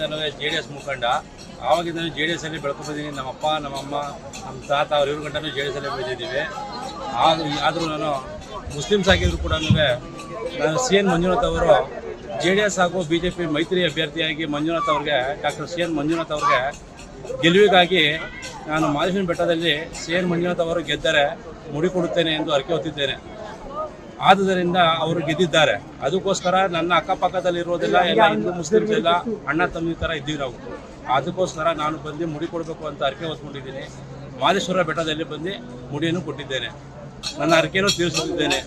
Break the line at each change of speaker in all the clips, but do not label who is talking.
ನಾನು J D S ಮುಖಂಡ. ಆವಾಗಿಂದ ಜೆ ಡಿ ಎಸ್ ಅಲ್ಲಿ ಬೆಳ್ಕೊಂಡು ಬಂದಿದ್ದೀನಿ. ನಮ್ಮಪ್ಪ, ನಮ್ಮಮ್ಮ ನಮ್ಮ ತಾತ ಅವ್ರ ಇವ್ರ ಗಂಟನೂ ಜೆ ಡಿ ಎಸ್ ಅಲ್ಲಿ ಬೆಳೆದಿದ್ದೀವಿ. ಆಗ ಆದರೂ ನಾನು ಮುಸ್ಲಿಮ್ಸ್ ಆಗಿದ್ರು ಕೂಡ ನಾನು ಸಿ ಎನ್ ಮಂಜುನಾಥ್ ಅವರು ಜೆ ಡಿ ಎಸ್ ಹಾಗೂ ಬಿ ಜೆ ಪಿ ಮೈತ್ರಿ ಅಭ್ಯರ್ಥಿಯಾಗಿ ಮಂಜುನಾಥ್ ಅವ್ರಿಗೆ, ಡಾಕ್ಟರ್ ಸಿ ಎನ್ ಮಂಜುನಾಥ್ ಅವ್ರಿಗೆ ಗೆಲುವಿಗಾಗಿ ನಾನು ಮಾದೇಶ್ವರ ಬೆಟ್ಟದಲ್ಲಿ ಸಿ ಎನ್ ಮಂಜುನಾಥ್ ಅವರು ಗೆದ್ದರೆ ಮುಡಿ ಕೊಡುತ್ತೇನೆ ಎಂದು ಅರಿಕೆ ಹೊತ್ತಿದ್ದೇನೆ. ಆದುದರಿಂದ ಅವರು ಗೆದ್ದಿದ್ದಾರೆ. ಅದಕ್ಕೋಸ್ಕರ ನನ್ನ ಅಕ್ಕಪಕ್ಕದಲ್ಲಿರೋದೆಲ್ಲ, ಎಲ್ಲ ಹಿಂದೂ ಮುಸ್ಲಿಮ್ಸ್ ಎಲ್ಲ ಅಣ್ಣ ತಮ್ಮಿ ಥರ ಇದ್ದೀವಿ ನಾವು. ಅದಕ್ಕೋಸ್ಕರ ನಾನು ಬಂದು ಮುಡಿ ಕೊಡಬೇಕು ಅಂತ ಅರ್ಕೆ ಹೊತ್ಕೊಂಡಿದ್ದೀನಿ. ಮಾದೇಶ್ವರ ಬೆಟ್ಟದಲ್ಲಿ ಬಂದು ಮುಡಿಯನ್ನು ಕೊಟ್ಟಿದ್ದೇನೆ. ನನ್ನ ಅರಿಕೆಯನ್ನು ತೀರಿಸುತ್ತಿದ್ದೇನೆ.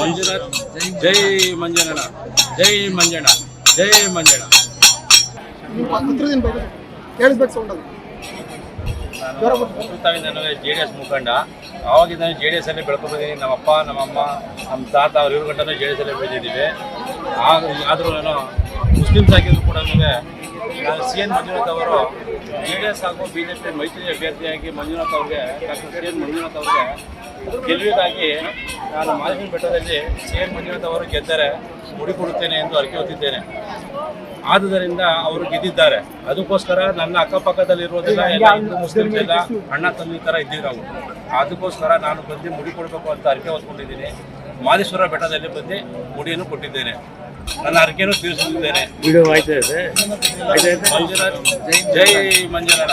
ಮಂಜುನಾಥ್, ಜೈ ಮಂಜಣ್ಣ ಜೈ ಮಂಜಣ್ಣ ಜೈ ಮಂಜಣ್ಣ ನಾನು ಜೆ ಡಿ ಎಸ್ ಮುಖಂಡ. ಆವಾಗಿದ್ದಾನೆ ಜೆ ಡಿ ಎಸ್ ಅಲ್ಲಿ ಬೆಳ್ಕೊಂಡು ಬಂದಿದ್ದೀನಿ. ನಮ್ಮಪ್ಪ, ನಮ್ಮಮ್ಮ, ನಮ್ಮ ತಾತ ಅವ್ರ ಇವ್ರ ಗಂಟನೂ ಜೆ ಡಿ ಎಸ್ ಅಲ್ಲಿ ಬೆಳೆದಿದ್ದೀವಿ. ಆಗ ಆದರೂ ನಾನು ಮುಸ್ಲಿಮ್ಸ್ ಆಗಿದ್ರು ಕೂಡ ನಾನು ಸಿ ಎನ್ ಮಂಜುನಾಥ್ ಅವರು ಜೆ ಡಿ ಎಸ್ ಹಾಗೂ ಬಿ ಜೆ ಪಿ ಮೈತ್ರಿ ಅಭ್ಯರ್ಥಿಯಾಗಿ ಮಂಜುನಾಥ್ ಅವ್ರಿಗೆ ಡಾಕ್ಟರ್ ಸಿ ಎನ್ ಮಂಜುನಾಥ್ ಅವ್ರಿಗೆ ಗೆಲುವಿಗಾಗಿ ನಾನು ಮಾದೇಶ್ವರ ಬೆಟ್ಟದಲ್ಲಿ ಸಿ ಎನ್ ಮಂಜುನಾಥ್ ಅವರು ಗೆದ್ದರೆ ಮುಡಿ ಕೊಡುತ್ತೇನೆ ಎಂದು ಅರಿಕೆ ಹೊತ್ತಿದ್ದೇನೆ. ಆದುದರಿಂದ ಅವರು ಗೆದ್ದಿದ್ದಾರೆ. ಅದಕ್ಕೋಸ್ಕರ ನನ್ನ ಅಕ್ಕಪಕ್ಕದಲ್ಲಿರೋದೆಲ್ಲ ಎಲ್ಲ ಹಿಂದೂ ಮುಸ್ಲಿಮ್ಸ್ ಎಲ್ಲ ಅಣ್ಣ ತಮ್ಮಿ ಥರ ಇದ್ದೀವಿ ನಾವು. ಅದಕ್ಕೋಸ್ಕರ ನಾನು ಬಂದು ಮುಡಿ ಕೊಡಬೇಕು ಅಂತ ಅರಿಕೆ ಹೊತ್ಕೊಂಡಿದ್ದೀನಿ. ಮಾದೇಶ್ವರ ಬೆಟ್ಟದಲ್ಲಿ ಬಂದು ಮುಡಿಯನ್ನು ಕೊಟ್ಟಿದ್ದೇನೆ. ನನ್ನ ಅರಿಕೆಯನ್ನು ತೀರಿಸುತ್ತಿದ್ದೇನೆ. ಮಂಜುನಾಥ್ ಜೈ ಮಂಜುನಾಥ.